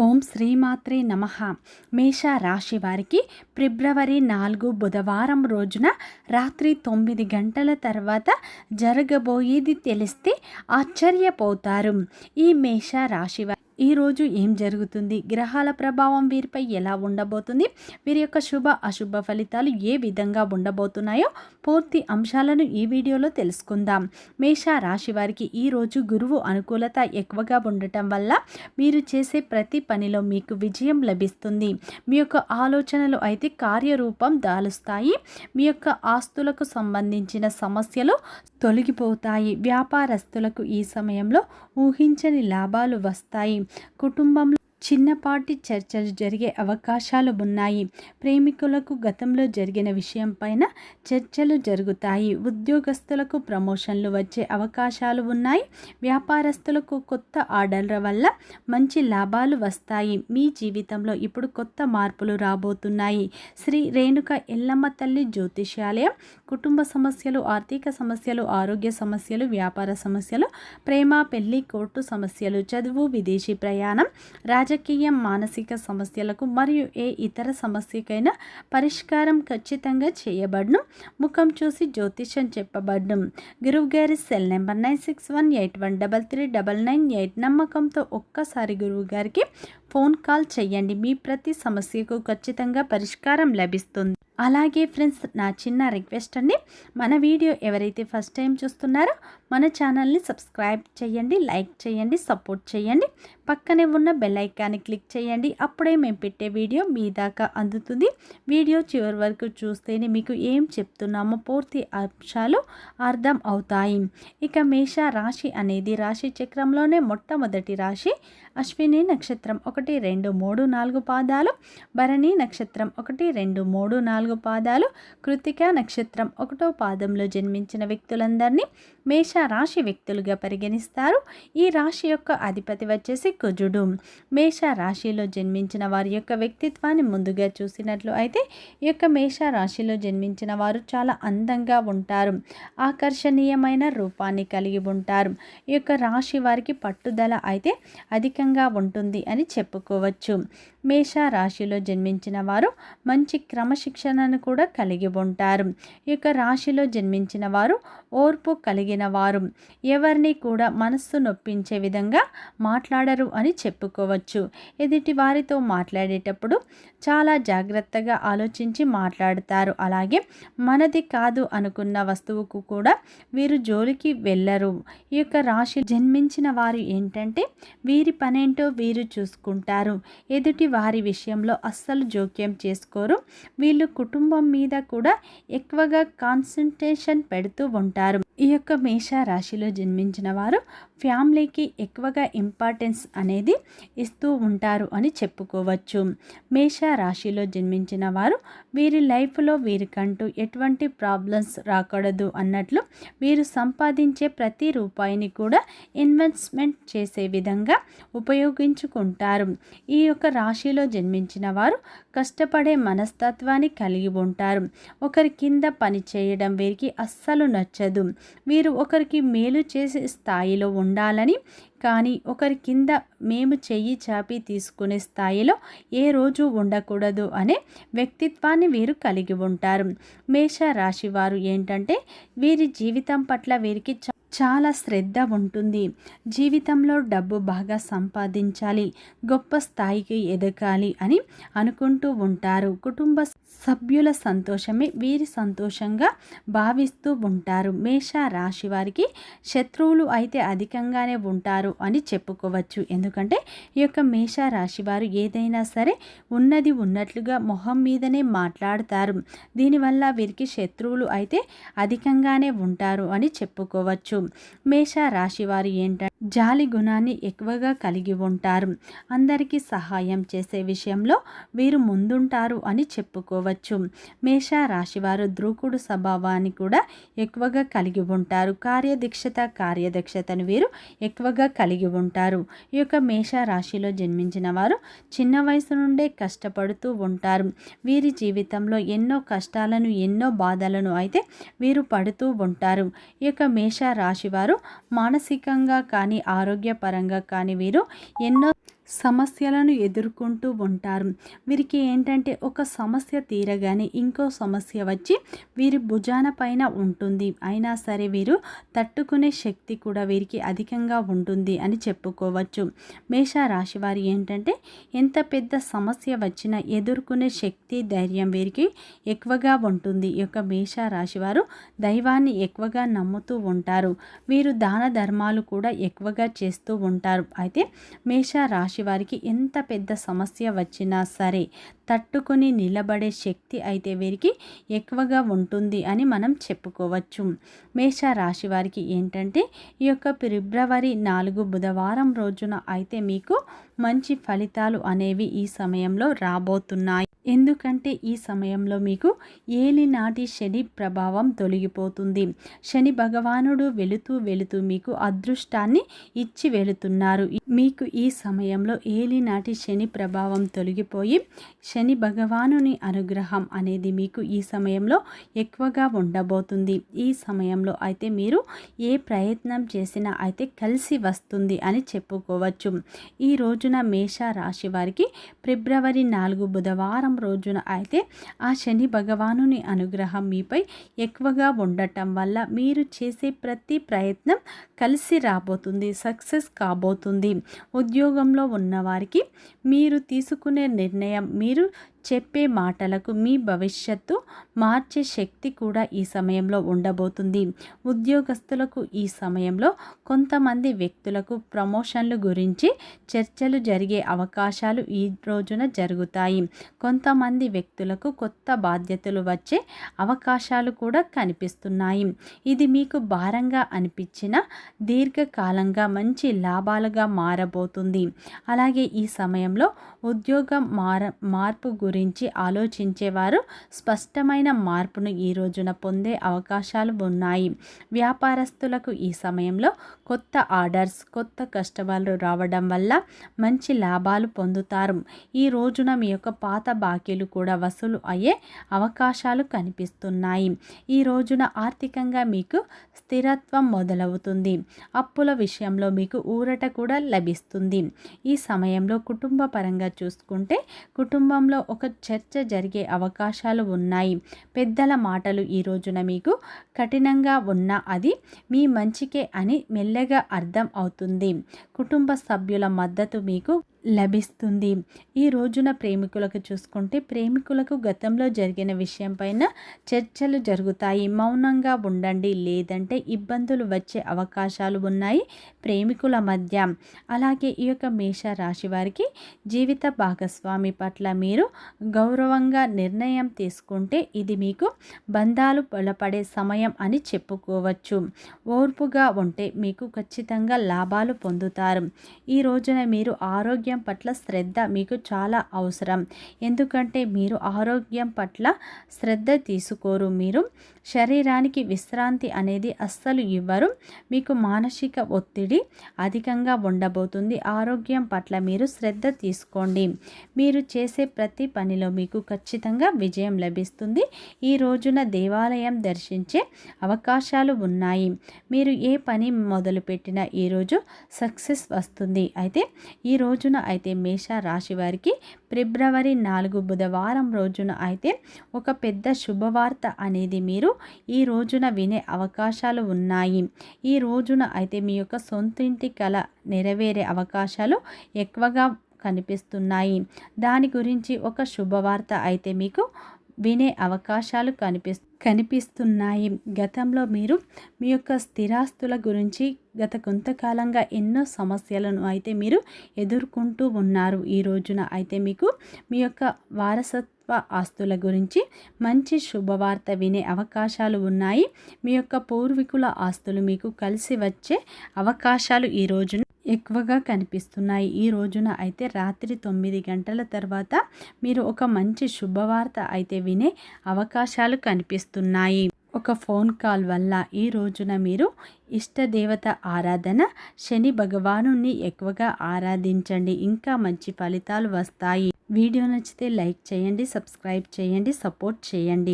ఓం శ్రీమాత్రే నమ. మేష రాశి వారికి ఫిబ్రవరి నాలుగు బుధవారం రోజున రాత్రి తొమ్మిది గంటల తర్వాత జరగబోయేది తెలిస్తే ఆశ్చర్యపోతారు. ఈ మేష రాశి వారి ఈరోజు ఏం జరుగుతుంది? గ్రహాల ప్రభావం వీరిపై ఎలా ఉండబోతుంది? వీరి యొక్క శుభ అశుభ ఫలితాలు ఏ విధంగా ఉండబోతున్నాయో పూర్తి అంశాలను ఈ వీడియోలో తెలుసుకుందాం. మేష రాశి వారికి ఈరోజు గురువు అనుకూలత ఎక్కువగా ఉండటం వల్ల మీరు చేసే ప్రతి పనిలో మీకు విజయం లభిస్తుంది. మీ యొక్క ఆలోచనలు అయితే కార్యరూపం దాలుస్తాయి. మీ యొక్క ఆస్తులకు సంబంధించిన సమస్యలు తొలగిపోతాయి. వ్యాపారస్తులకు ఈ సమయంలో ఊహించని లాభాలు వస్తాయి. కుటుంబంలో చిన్నపాటి చర్చలు జరిగే అవకాశాలు ఉన్నాయి. ప్రేమికులకు గతంలో జరిగిన విషయం పైన చర్చలు జరుగుతాయి. ఉద్యోగస్తులకు ప్రమోషన్లు వచ్చే అవకాశాలు ఉన్నాయి. వ్యాపారస్తులకు కొత్త ఆర్డర్ల వల్ల మంచి లాభాలు వస్తాయి. మీ జీవితంలో ఇప్పుడు కొత్త మార్పులు రాబోతున్నాయి. శ్రీ రేణుక ఎల్లమ్మ తల్లి జ్యోతిష్యాలయం. కుటుంబ సమస్యలు ఆర్థిక సమస్యలు ఆరోగ్య సమస్యలు వ్యాపార సమస్యలు ప్రేమ పెళ్ళి కోర్టు సమస్యలు చదువు విదేశీ ప్రయాణం రాజకీయం మానసిక సమస్యలకు మరియు ఏ ఇతర సమస్యకైనా పరిష్కారం ఖచ్చితంగా చేయబడను. ముఖం చూసి జ్యోతిషం చెప్పబడ్డం గురువు గారి cell number nine six one eight one double three double nine eight నమ్మకంతో ఒక్కసారి గురువు గారికి ఫోన్ కాల్ చేయండి. మీ ప్రతి సమస్యకు ఖచ్చితంగా పరిష్కారం లభిస్తుంది. అలాగే ఫ్రెండ్స్ నా చిన్న రిక్వెస్ట్ అండి. మన వీడియో ఎవరైతే ఫస్ట్ టైం చూస్తున్నారో మన ఛానల్ని సబ్స్క్రైబ్ చేయండి లైక్ చేయండి సపోర్ట్ చేయండి. పక్కనే ఉన్న బెల్ ఐకాన్ని క్లిక్ చేయండి. అప్పుడే మేము పెట్టే వీడియో మీ దాకా అందుతుంది. వీడియో చివరి వరకు చూస్తేనే మీకు ఏం చెప్తున్నామో పూర్తి అంశాలు అర్థం అవుతాయి. ఇక మేష రాశి అనేది రాశి చక్రంలోనే మొట్టమొదటి రాశి. అశ్విని నక్షత్రం ఒకటి రెండు మూడు నాలుగు పాదాలు. భరణి నక్షత్రం ఒకటి రెండు మూడు నాలుగు పాదాలు. కృతిక నక్షత్రం ఒకటో పాదంలో జన్మించిన వ్యక్తులందరినీ మేష రాశి వ్యక్తులుగా పరిగణిస్తారు. ఈ రాశి యొక్క అధిపతి వచ్చేసి కుజుడు. మేష రాశిలో జన్మించిన వారి యొక్క వ్యక్తిత్వాన్ని ముందుగా చూసినట్లు అయితే ఈ యొక్క మేష రాశిలో జన్మించిన వారు చాలా అందంగా ఉంటారు. ఆకర్షణీయమైన రూపాన్ని కలిగి ఉంటారు. ఈ యొక్క రాశి వారికి పట్టుదల అయితే అధికంగా ఉంటుంది అని చెప్పుకోవచ్చు. మేష రాశిలో జన్మించిన వారు మంచి క్రమశిక్షణను కూడా కలిగి ఉంటారు. ఈ యొక్క రాశిలో జన్మించిన వారు ఓర్పు కలిగిన వారు. ఎవరిని కూడా మనస్సు నొప్పించే విధంగా మాట్లాడరు అని చెప్పుకోవచ్చు. ఎదుటి వారితో మాట్లాడేటప్పుడు చాలా జాగ్రత్తగా ఆలోచించి మాట్లాడతారు. అలాగే మనది కాదు అనుకున్న వస్తువుకు కూడా వీరు జోలికి వెళ్ళరు. ఈ యొక్క రాశి జన్మించిన వారు ఏంటంటే వీరి పని పనేంటో వీరు చూసుకుంటారు. ఎదుటి వారి విషయంలో అస్సలు జోక్యం చేసుకోరు. వీళ్ళు కుటుంబం మీద కూడా ఎక్కువగా కాన్సన్ట్రేషన్ పెడుతూ ఉంటారు. ఈ యొక్క మేష రాశిలో జన్మించిన వారు ఫ్యామిలీకి ఎక్కువగా ఇంపార్టెన్స్ అనేది ఇస్తూ ఉంటారు అని చెప్పుకోవచ్చు. మేష రాశిలో జన్మించిన వారు వీరి లైఫ్లో వీరికంటూ ఎటువంటి ప్రాబ్లమ్స్ రాకూడదు అన్నట్లు వీరు సంపాదించే ప్రతి రూపాయిని కూడా ఇన్వెస్ట్మెంట్ చేసే విధంగా ఉపయోగించుకుంటారు. ఈ యొక్క రాశిలో జన్మించిన వారు కష్టపడే మనస్తత్వాన్ని కలిగి ఉంటారు. ఒకరి కింద పని చేయడం వీరికి అస్సలు నచ్చదు. వీరు ఒకరికి మేలు చేసే స్థాయిలో ఉండాలని కానీ ఒకరి కింద మేము చెయ్యి చాపి తీసుకునే స్థాయిలో ఏ రోజు ఉండకూడదు అనే వ్యక్తిత్వాన్ని వీరు కలిగి ఉంటారు. మేష రాశి వారు ఏంటంటే వీరి జీవితం పట్ల వీరికి చాలా శ్రద్ధ ఉంటుంది. జీవితంలో డబ్బు బాగా సంపాదించాలి గొప్ప స్థాయికి ఎదగాలి అని అనుకుంటూ ఉంటారు. కుటుంబ సభ్యుల సంతోషమే వీరి సంతోషంగా భావిస్తూ ఉంటారు. మేష రాశి వారికి శత్రువులు అయితే అధికంగానే ఉంటారు అని చెప్పుకోవచ్చు. ఎందుకంటే ఈ యొక్క మేష రాశి వారు ఏదైనా సరే ఉన్నది ఉన్నట్లుగా మొహం మీదనే మాట్లాడతారు. దీనివల్ల వీరికి శత్రువులు అయితే అధికంగానే ఉంటారు అని చెప్పుకోవచ్చు. మేష రాశి వారు ఏంటంటే జాలి గుణాన్ని ఎక్కువగా కలిగి ఉంటారు. అందరికీ సహాయం చేసే విషయంలో వీరు ముందుంటారు అని చెప్పుకోవచ్చు. మేష రాశివారు ద్రూకుడు స్వభావాన్ని కూడా ఎక్కువగా కలిగి ఉంటారు. కార్యదీక్షత కార్యదక్షతను వీరు ఎక్కువగా కలిగి ఉంటారు. ఈ యొక్క మేష రాశిలో జన్మించిన వారు చిన్న వయసు నుండే కష్టపడుతూ ఉంటారు. వీరి జీవితంలో ఎన్నో కష్టాలను ఎన్నో బాధలను అయితే వీరు పడుతూ ఉంటారు. ఈ యొక్క మేష రాశివారు మానసికంగా కానీ ఆరోగ్యపరంగా కానీ వీరు ఎన్నో సమస్యలను ఎదుర్కొంటూ ఉంటారు. వీరికి ఏంటంటే ఒక సమస్య తీరగానే ఇంకో సమస్య వచ్చి వీరి భుజాన పైన ఉంటుంది. అయినా సరే వీరు తట్టుకునే శక్తి కూడా వీరికి అధికంగా ఉంటుంది అని చెప్పుకోవచ్చు. మేష రాశి వారి ఏంటంటే ఎంత పెద్ద సమస్య వచ్చినా ఎదుర్కొనే శక్తి ధైర్యం వీరికి ఎక్కువగా ఉంటుంది. ఈ యొక్క మేష రాశి వారు దైవాన్ని ఎక్కువగా నమ్ముతూ ఉంటారు. వీరు దాన ధర్మాలు కూడా ఎక్కువగా చేస్తూ ఉంటారు. అయితే మేష రాశి వారికి ఎంత పెద్ద సమస్య వచ్చినా సరే తట్టుకుని నిలబడే శక్తి అయితే వీరికి ఎక్కువగా ఉంటుంది అని మనం చెప్పుకోవచ్చు. మేష రాశి వారికి ఏంటంటే ఈ యొక్క ఫిబ్రవరి నాలుగు బుధవారం రోజున అయితే మీకు మంచి ఫలితాలు అనేవి ఈ సమయంలో రాబోతున్నాయి. ఎందుకంటే ఈ సమయంలో మీకు ఏలినాటి శని ప్రభావం తొలగిపోతుంది. శని భగవానుడు వెళుతూ వెళుతూ మీకు అదృష్టాన్ని ఇచ్చి వెళుతున్నారు. మీకు ఈ సమయంలో ఏలినాటి శని ప్రభావం తొలగిపోయి శని భగవానుని అనుగ్రహం అనేది మీకు ఈ సమయంలో ఎక్కువగా ఉండబోతుంది. ఈ సమయంలో అయితే మీరు ఏ ప్రయత్నం చేసినా అయితే కలిసి వస్తుంది అని చెప్పుకోవచ్చు. ఈ రోజున మేష రాశి వారికి ఫిబ్రవరి నాలుగు బుధవారం రోజున అయితే ఆ శని భగవానుని అనుగ్రహం మీపై ఎక్కువగా ఉండటం వల్ల మీరు చేసే ప్రతి ప్రయత్నం కలిసి రాబోతుంది సక్సెస్ కాబోతుంది. ఉద్యోగంలో ఉన్నవారికి మీరు తీసుకునే నిర్ణయం మీరు చెప్పే మాటలకు మీ భవిష్యత్తు మార్చే శక్తి కూడా ఈ సమయంలో ఉండబోతుంది. ఉద్యోగస్తులకు ఈ సమయంలో కొంతమంది వ్యక్తులకు ప్రమోషన్లు గురించి చర్చలు జరిగే అవకాశాలు ఈ రోజున జరుగుతాయి. కొంతమంది వ్యక్తులకు కొత్త బాధ్యతలు వచ్చే అవకాశాలు కూడా కనిపిస్తున్నాయి. ఇది మీకు భారంగా అనిపించిన దీర్ఘకాలంగా మంచి లాభాలుగా మారబోతుంది. అలాగే ఈ సమయంలో ఉద్యోగం మార మార్పు గురించి ఆలోచించేవారు స్పష్టమైన మార్పును ఈ రోజున పొందే అవకాశాలు ఉన్నాయి. వ్యాపారస్తులకు ఈ సమయంలో కొత్త ఆర్డర్స్ కొత్త కస్టమర్లు రావడం వల్ల మంచి లాభాలు పొందుతారు. ఈ రోజున మీ యొక్క పాత బాకీలు కూడా వసూలు అయ్యే అవకాశాలు కనిపిస్తున్నాయి. ఈ రోజున ఆర్థికంగా మీకు స్థిరత్వం మొదలవుతుంది. అప్పుల విషయంలో మీకు ఊరట కూడా లభిస్తుంది. ఈ సమయంలో కుటుంబ పరంగా చూసుకుంటే కుటుంబంలో ఒక చర్చ జరిగే అవకాశాలు ఉన్నాయి. పెద్దల మాటలు ఈ రోజున మీకు కఠినంగా ఉన్న అది మీ మంచికే అని మెల్లగా అర్థం అవుతుంది. కుటుంబ సభ్యుల మద్దతు మీకు లభిస్తుంది. ఈ రోజున ప్రేమికులకు చూసుకుంటే ప్రేమికులకు గతంలో జరిగిన విషయంపైన చర్చలు జరుగుతాయి. మౌనంగా ఉండండి. లేదంటే ఇబ్బందులు వచ్చే అవకాశాలు ఉన్నాయి ప్రేమికుల మధ్య. అలాగే ఈ యొక్క మేష రాశి వారికి జీవిత భాగస్వామి పట్ల మీరు గౌరవంగా నిర్ణయం తీసుకుంటే ఇది మీకు బంధాలు బలపడే సమయం అని చెప్పుకోవచ్చు. ఓర్పుగా ఉంటే మీకు ఖచ్చితంగా లాభాలు పొందుతారు. ఈ రోజున మీరు ఆరోగ్యం ఆరోగ్యం పట్ల శ్రద్ధ మీకు చాలా అవసరం. ఎందుకంటే మీరు ఆరోగ్యం పట్ల శ్రద్ధ తీసుకోరు. మీరు శరీరానికి విశ్రాంతి అనేది అస్సలు ఇవ్వరు. మీకు మానసిక ఒత్తిడి అధికంగా ఉండబోతుంది. ఆరోగ్యం పట్ల మీరు శ్రద్ధ తీసుకోండి. మీరు చేసే ప్రతి పనిలో మీకు ఖచ్చితంగా విజయం లభిస్తుంది. ఈ రోజున దేవాలయం దర్శించే అవకాశాలు ఉన్నాయి. మీరు ఏ పని మొదలుపెట్టినా ఈరోజు సక్సెస్ వస్తుంది. అయితే ఈ రోజున రోజున అయితే మేష రాశి వారికి ఫిబ్రవరి నాలుగు బుధవారం రోజున అయితే ఒక పెద్ద శుభవార్త అనేది మీరు ఈ రోజున వినే అవకాశాలు ఉన్నాయి. ఈ రోజున అయితే మీ యొక్క సొంతింటి కళ నెరవేరే అవకాశాలు ఎక్కువగా కనిపిస్తున్నాయి. దాని గురించి ఒక శుభవార్త అయితే మీకు వినే అవకాశాలు కనిపిస్తు కనిపిస్తున్నాయి. గతంలో మీరు మీ యొక్క స్థిరాస్తుల గురించి గత కొంతకాలంగా ఎన్నో సమస్యలను అయితే మీరు ఎదుర్కొంటూ ఉన్నారు. ఈ రోజున అయితే మీకు మీ యొక్క వారసత్వ ఆస్తుల గురించి మంచి శుభవార్త వినే అవకాశాలు ఉన్నాయి. మీ యొక్క పూర్వీకుల ఆస్తులు మీకు కలిసి వచ్చే అవకాశాలు ఈ రోజున ఎక్కువగా కనిపిస్తున్నాయి. ఈ రోజున అయితే రాత్రి తొమ్మిది గంటల తర్వాత మీరు ఒక మంచి శుభవార్త అయితే వినే అవకాశాలు కనిపిస్తున్నాయి. ఒక ఫోన్ కాల్ వల్ల ఈ రోజున మీరు ఇష్టదేవత ఆరాధన శని భగవాను ఎక్కువగా ఆరాధించండి. ఇంకా మంచి ఫలితాలు వస్తాయి. వీడియో నచ్చితే లైక్ చేయండి సబ్స్క్రైబ్ చేయండి సపోర్ట్ చేయండి.